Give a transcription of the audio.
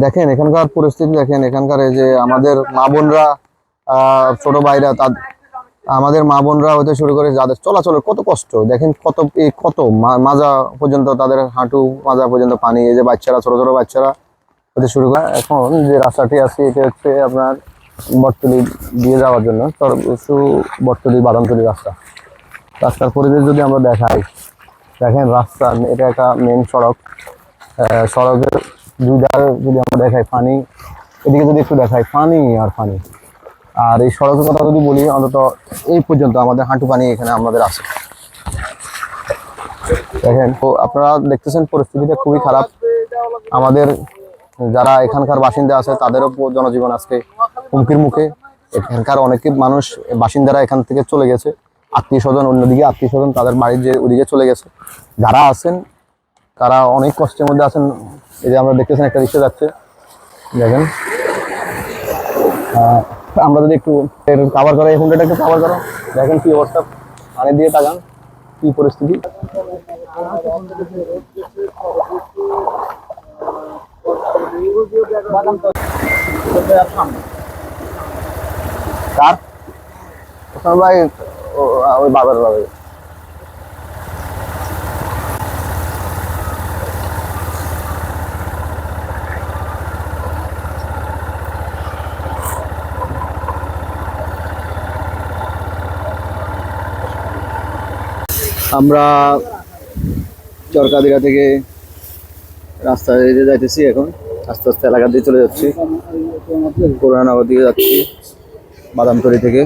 দেখেন, এখানকার পরিস্থিতি দেখেন, এখানকার এই যে আমাদের মা বোনরা ছোট ভাইরা, তাদ- আমাদের মা বোনরা হতে শুরু করে যাদের চলাচলের কত কষ্ট। দেখেন কত কত মাজা পর্যন্ত তাদের হাঁটু, মাজা পর্যন্ত পানি, এই যে বাচ্চারা, ছোট ছোট বাচ্চারা হতে শুরু করে। এখন যে রাস্তাটি আছে, এটা হচ্ছে আপনার বটতলি দিয়ে যাওয়ার জন্য সর্বসু বটতলি বাদামতলি রাস্তা। রাস্তার পরিবেশ যদি আমরা দেখাই, দেখেন রাস্তা, এটা একটা মেন সড়ক। সড়কের দুই ধারে যদি আমরা দেখাই পানি এদিকে যদি একটু দেখাই পানি আর পানি আর এই সড়কের কথা যদি বলি, অন্তত এই পর্যন্ত আমাদের হাঁটু পানি এখানে আমাদের আছে। দেখেন, তো আপনারা দেখতেছেন পরিস্থিতিটা খুবই খারাপ। আমাদের যারা এখানকার বাসিন্দা আছে, তাদেরও জনজীবন আজকে হুমকির মুখে। এখানকার অনেকে মানুষ, বাসিন্দারা এখান থেকে চলে গেছে। আত্মীয় স্বজন অন্যদিকে আত্মীয় স্বজন তাদের বাড়ির যে ওদিকে চলে গেছে। যারা আছেন তারা অনেক কষ্টের মধ্যে আছেন, এই যে আমরা দেখতেছেন একটা রিক্সা যাচ্ছে। দেখেন। আমরা যদি একটু কাভার করা এই হুন্ডাটা একটু কাভার করো দেখেন কি অবস্থা। পানি দিয়ে তাকান, কি পরিস্থিতি। কার? ভাই ওই বাবার বাবা আমরা চরকাদিরা থেকে রাস্তা দিয়ে যাইতেছি এখন। আস্তে আস্তে এলাকা দিয়ে চলে যাচ্ছি। পুরানগর দিকে যাচ্ছি, বাদামতলি থেকে।